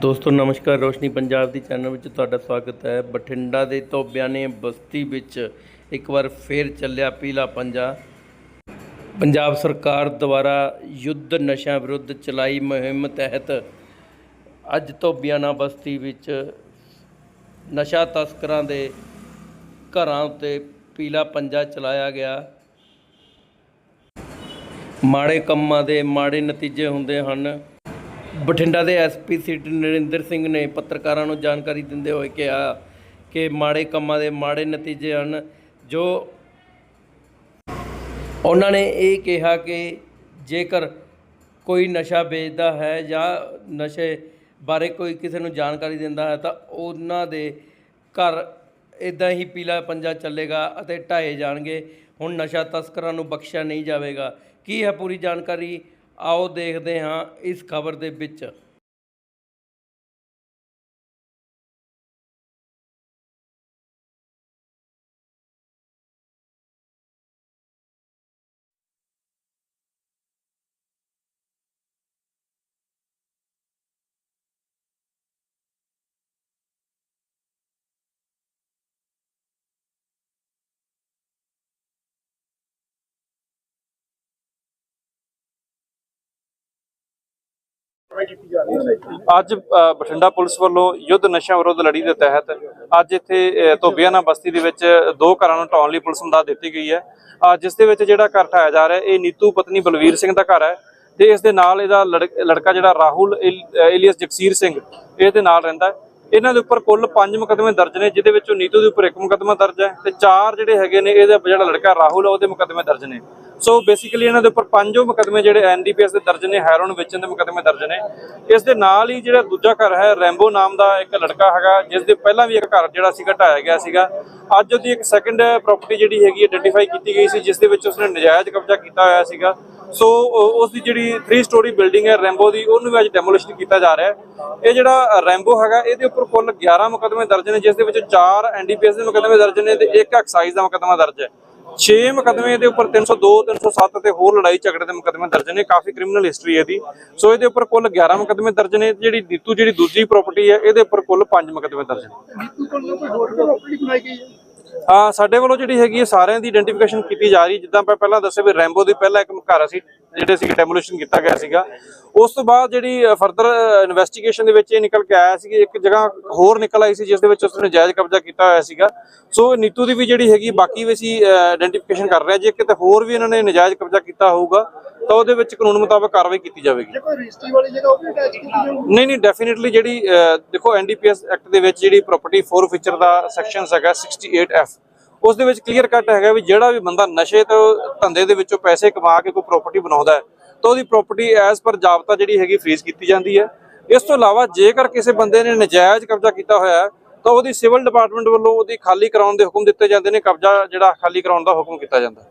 ਦੋਸਤੋ, ਨਮਸਕਾਰ। ਰੋਸ਼ਨੀ ਪੰਜਾਬ ਦੀ ਚੈਨਲ ਵਿੱਚ ਤੁਹਾਡਾ ਸਵਾਗਤ ਹੈ। ਬਠਿੰਡਾ ਦੇ ਧੋਬਿਆਨੇ ਬਸਤੀ ਵਿੱਚ ਇੱਕ ਵਾਰ ਫੇਰ ਚੱਲਿਆ ਪੀਲਾ ਪੰਜਾ। ਪੰਜਾਬ ਸਰਕਾਰ ਦੁਆਰਾ ਯੁੱਧ ਨਸ਼ਾ ਵਿਰੁੱਧ ਚਲਾਈ ਮੁਹਿੰਮ ਤਹਿਤ ਅੱਜ ਧੋਬਿਆਨਾ ਬਸਤੀ ਵਿੱਚ ਨਸ਼ਾ ਤਸਕਰਾਂ ਦੇ ਘਰਾਂ ਉੱਤੇ ਪੀਲਾ ਪੰਜਾ ਚਲਾਇਆ ਗਿਆ। ਮਾੜੇ ਕੰਮਾਂ ਦੇ ਮਾੜੇ ਨਤੀਜੇ ਹੁੰਦੇ ਹਨ। ਬਠਿੰਡਾ ਦੇ ਐਸਪੀ ਸਿਟੀ ਨਰਿੰਦਰ ਸਿੰਘ ਨੇ ਪੱਤਰਕਾਰਾਂ ਨੂੰ ਜਾਣਕਾਰੀ ਦਿੰਦੇ ਹੋਏ ਕਿਹਾ ਕਿ ਮਾੜੇ ਕੰਮਾਂ ਦੇ ਮਾੜੇ ਨਤੀਜੇ ਹਨ। ਜੋ ਉਹਨਾਂ ਨੇ ਇਹ ਕਿਹਾ ਕਿ ਜੇਕਰ ਕੋਈ ਨਸ਼ਾ ਵੇਚਦਾ ਹੈ ਜਾਂ ਨਸ਼ੇ ਬਾਰੇ ਕੋਈ ਕਿਸੇ ਨੂੰ ਜਾਣਕਾਰੀ ਦਿੰਦਾ ਹੈ ਤਾਂ ਉਹਨਾਂ ਦੇ ਘਰ ਇਦਾਂ ਹੀ ਪੀਲਾ ਪੰਜਾ ਚੱਲੇਗਾ ਅਤੇ ਢਾਏ ਜਾਣਗੇ। ਹੁਣ ਨਸ਼ਾ ਤਸਕਰਾਂ ਨੂੰ ਬਖਸ਼ਿਆ ਨਹੀਂ ਜਾਵੇਗਾ। ਕੀ ਹੈ ਪੂਰੀ ਜਾਣਕਾਰੀ? ਆਓ ਦੇਖਦੇ ਹਾਂ ਇਸ ਖਬਰ ਦੇ ਵਿੱਚ। ਅੱਜ ਬਠਿੰਡਾ ਪੁਲਿਸ ਵੱਲੋਂ ਯੁੱਧ ਨਸ਼ਾ ਵਿਰੋਧ ਲੜੀ ਦੇ ਤਹਿਤ ਅੱਜ ਇੱਥੇ ਅ, ਧੋਬੀਆਣਾ ਬਸਤੀ ਦੇ ਵਿੱਚ ਦੋ ਘਰਾਂ ਨੂੰ ਢਾਉਣ ਲਈ ਪੁਲਿਸ ਨੂੰ ਦਾਦ ਦਿੱਤੀ ਗਈ ਹੈ। ਜਿਸ ਦੇ ਵਿੱਚ ਜਿਹੜਾ ਘਰ ਠਾਇਆ ਜਾ ਰਿਹਾ ਇਹ ਨੀਤੂ ਪਤਨੀ ਬਲਵੀਰ ਸਿੰਘ ਦਾ ਘਰ ਹੈ ਤੇ ਇਸ ਦੇ ਨਾਲ ਇਹਦਾ ਲੜਕ- ਲੜਕਾ ਜਿਹੜਾ ਰਾਹੁਲ ਇਲੀਅਸ ਜਗਸੀਰ ਸਿੰਘ ਇਹਦੇ ਨਾਲ ਰਹਿੰਦਾ ਹੈ। ਇਹਨਾਂ ਦੇ ਉੱਪਰ ਕੁੱਲ 5 ਮੁਕੱਦਮੇ ਦਰਜ ਨੇ, ਜਿਹਦੇ ਵਿੱਚੋਂ ਨੀਤੂ ਦੇ ਉੱਪਰ ਇੱਕ ਮੁਕੱਦਮਾ ਦਰਜ ਹੈ ਤੇ ਚਾਰ ਜਿਹੜੇ ਹੈਗੇ ਨੇ, ਇਹਦਾ ਜਿਹੜਾ ਲੜਕਾ ਰਾਹੁਲ ਹੈ ਉਹਦੇ ਮੁਕੱਦਮੇ ਦਰਜ ਨੇ। ਸੋ ਬੇਸਿਕਲੀ ਇਹਨਾਂ ਦੇ ਉੱਪਰ ਪੰਜੋ ਮੁਕੱਦਮੇ ਜਿਹੜੇ ਐਨਡੀਪੀਐਸ ਦੇ ਦਰਜ ਨੇ ਹੈਰੋਨ ਵੇਚਣ ਦੇ ਮੁਕੱਦਮੇ ਦਰਜ ਨੇ। ਇਸ ਦੇ ਨਾਲ ਹੀ ਜਿਹੜਾ ਦੂਜਾ ਘਰ ਹੈ, ਰੈਂਬੋ ਨਾਮ ਦਾ ਇੱਕ ਲੜਕਾ ਹੈਗਾ, ਜਿਸ ਦੇ ਪਹਿਲਾਂ ਵੀ ਇੱਕ ਘਰ ਜਿਹੜਾ ਸੀ ਘਟਾਇਆ ਗਿਆ ਸੀਗਾ। ਅੱਜ ਉਹਦੀ ਇੱਕ ਸੈਕੰਡ ਪ੍ਰਾਪਰਟੀ ਜਿਹੜੀ ਹੈਗੀ ਆਇਡੈਂਟੀਫਾਈ ਕੀਤੀ ਗਈ ਸੀ, ਜਿਸ ਦੇ ਵਿੱਚ ਉਸਨੇ ਨਜਾਇਜ਼ ਕਬਜ਼ਾ ਕੀਤਾ ਹੋਇਆ ਸੀਗਾ। ਸੋ ਉਸ ਦੀ ਜਿਹੜੀ 3 ਸਟੋਰੀ ਬਿਲਡਿੰਗ ਹੈ ਰੈਂਬੋ ਦੀ, ਉਹਨੂੰ ਵੀ ਅੱਜ ਡੈਮੋਲੀਸ਼ਨ ਕੀਤਾ ਜਾ ਰਿਹਾ ਹੈ। ਇਹ ਜਿਹੜਾ ਰੈਂਬੋ ਹੈਗਾ, ਇਹਦੇ ਉੱਪਰ ਕੁੱਲ 11 ਮੁਕੱਦਮੇ ਦਰਜ ਨੇ, ਜਿਸ ਦੇ ਵਿੱਚ 4 ਐਨਡੀਪੀਐਸ ਦੇ ਮੁਕੱਦਮੇ ਦਰਜ ਨੇ ਤੇ ਇੱਕ ਐਕਸਾਈਜ਼ ਦਾ ਮੁਕੱਦਮਾ ਦਰਜ ਹੈ। 6 ਮੁਕੱਦਮੇ ਦੇ ਉੱਪਰ 302 307 ਤੇ ਹੋਰ ਲੜਾਈ ਝਗੜੇ ਦੇ ਮੁਕੱਦਮੇ ਦਰਜ ਨੇ, ਕਾਫੀ ਕ੍ਰਿਮੀਨਲ ਹਿਸਟਰੀ ਹੈ ਇਹਦੀ। ਸੋ, ਇਹਦੇ ਉੱਪਰ ਕੁੱਲ 11 ਮੁਕੱਦਮੇ ਦਰਜ ਨੇ, ਜਿਹੜੀ ਨੀਤੂ ਜਿਹੜੀ ਦੂਜੀ ਪ੍ਰਾਪਰਟੀ ਹੈ, ਇਹਦੇ ਉੱਪਰ ਕੁੱਲ 5 ਮੁਕੱਦਮੇ ਦਰਜ ਨੇ। ਨੀਤੂ ਕੋਲ ਕੋਈ ਹੋਰ ਪ੍ਰਾਪਰਟੀ ਬਣਾਈ ਗਈ ਹੈ? ਹਾਂ ਸਾਡੇ ਵੱਲੋਂ ਜਿਹੜੀ ਹੈਗੀ ਹੈ ਸਾਰਿਆਂ ਦੀ ਆਇਡੈਂਟੀਫਿਕੇਸ਼ਨ ਕੀਤੀ ਜਾ ਰਹੀ ਜਿੱਦਾਂ ਆਪਾਂ ਪਹਿਲਾਂ ਦੱਸਿਆ ਵੀ ਰੈਂਬੋ ਦੀ ਪਹਿਲਾਂ ਇੱਕ ਘਰ ਸੀ ਜਿਹੜੇ ਸੀ ਡੈਮੋਲੀਸ਼ਨ ਕੀਤਾ ਗਿਆ ਸੀਗਾ। ਉਸ ਤੋਂ ਬਾਅਦ ਜਿਹੜੀ ਫਰਦਰ ਇਨਵੈਸਟੀਗੇਸ਼ਨ ਦੇ ਵਿੱਚ ਇਹ ਨਿਕਲ ਕੇ ਆਇਆ ਸੀ ਕਿ ਇੱਕ ਜਗ੍ਹਾ ਹੋਰ ਨਿਕਲ ਆਈ ਸੀ, ਜਿਸ ਦੇ ਵਿੱਚ ਉਸਨੇ ਜਾਇਜ਼ ਕਬਜ਼ਾ ਕੀਤਾ ਹੋਇਆ ਸੀਗਾ। ਸੋ ਨੀਤੂ ਦੀ ਵੀ ਜਿਹੜੀ ਹੈਗੀ, ਬਾਕੀ ਵੀ ਅਸੀਂ ਆਇਡੈਂਟੀਫਿਕੇਸ਼ਨ ਕਰ ਰਹੇ ਜੇ ਕਿਤੇ ਹੋਰ ਵੀ ਇਹਨਾਂ ਨੇ ਨਜਾਇਜ਼ ਕਬਜ਼ਾ ਕੀਤਾ ਹੋਊਗਾ ਤਾਂ ਉਹਦੇ ਵਿੱਚ ਕਾਨੂੰਨ ਮੁਤਾਬਕ ਕਾਰਵਾਈ ਕੀਤੀ ਜਾਵੇਗੀ। ਜੇ ਕੋਈ ਰਜਿਸਟਰੀ ਵਾਲੀ ਜਗ੍ਹਾ ਉਹ ਵੀ ਅਟੈਚ ਕੀਤੀ ਜਾਊਗੀ। ਨਹੀਂ ਨਹੀਂ ਡੈਫੀਨਿਟਲੀ ਜਿਹੜੀ ਦੇਖੋ ਐਨਡੀਪੀਐਸ ਐਕਟ ਦੇ ਵਿੱਚ ਜਿਹੜੀ ਪ੍ਰਾਪਰਟੀ ਫੋਰ ਫੀਚਰ ਦਾ ਸੈਕਸ਼ਨ ਹੈਗਾ 68F ਉਸ ਦੇ ਵਿੱਚ ਕਲੀਅਰ ਕੱਟ ਹੈਗਾ ਵੀ ਜਿਹੜਾ ਵੀ ਬੰਦਾ ਨਸ਼ੇ ਤੋਂ ਧੰਦੇ ਦੇ ਵਿੱਚੋਂ ਪੈਸੇ ਕਮਾ ਕੇ ਕੋਈ ਪ੍ਰਾਪਰਟੀ ਬਣਾਉਂਦਾ ਹੈ ਤਾਂ ਉਹਦੀ ਪ੍ਰਾਪਰਟੀ ਐਜ਼ ਪਰ ਜਾਬਤਾ ਜਿਹੜੀ ਹੈਗੀ ਫ੍ਰੀਜ਼ ਕੀਤੀ ਜਾਂਦੀ ਹੈ। ਇਸ ਤੋਂ ਇਲਾਵਾ ਜੇਕਰ ਕਿਸੇ ਬੰਦੇ ਨੇ ਨਜਾਇਜ਼ ਕਬਜ਼ਾ ਕੀਤਾ ਹੋਇਆ ਹੈ ਤਾਂ ਉਹਦੀ ਸਿਵਲ ਡਿਪਾਰਟਮੈਂਟ ਵੱਲੋਂ ਉਹਦੀ ਖਾਲੀ ਕਰਾਉਣ ਦੇ ਹੁਕਮ ਦਿੱਤੇ ਜਾਂਦੇ ਨੇ ਕਬਜ਼ਾ ਜਿਹੜਾ ਖਾਲੀ ਕਰਾਉਣ ਦਾ ਹੁਕਮ ਕੀਤਾ ਜਾਂਦਾ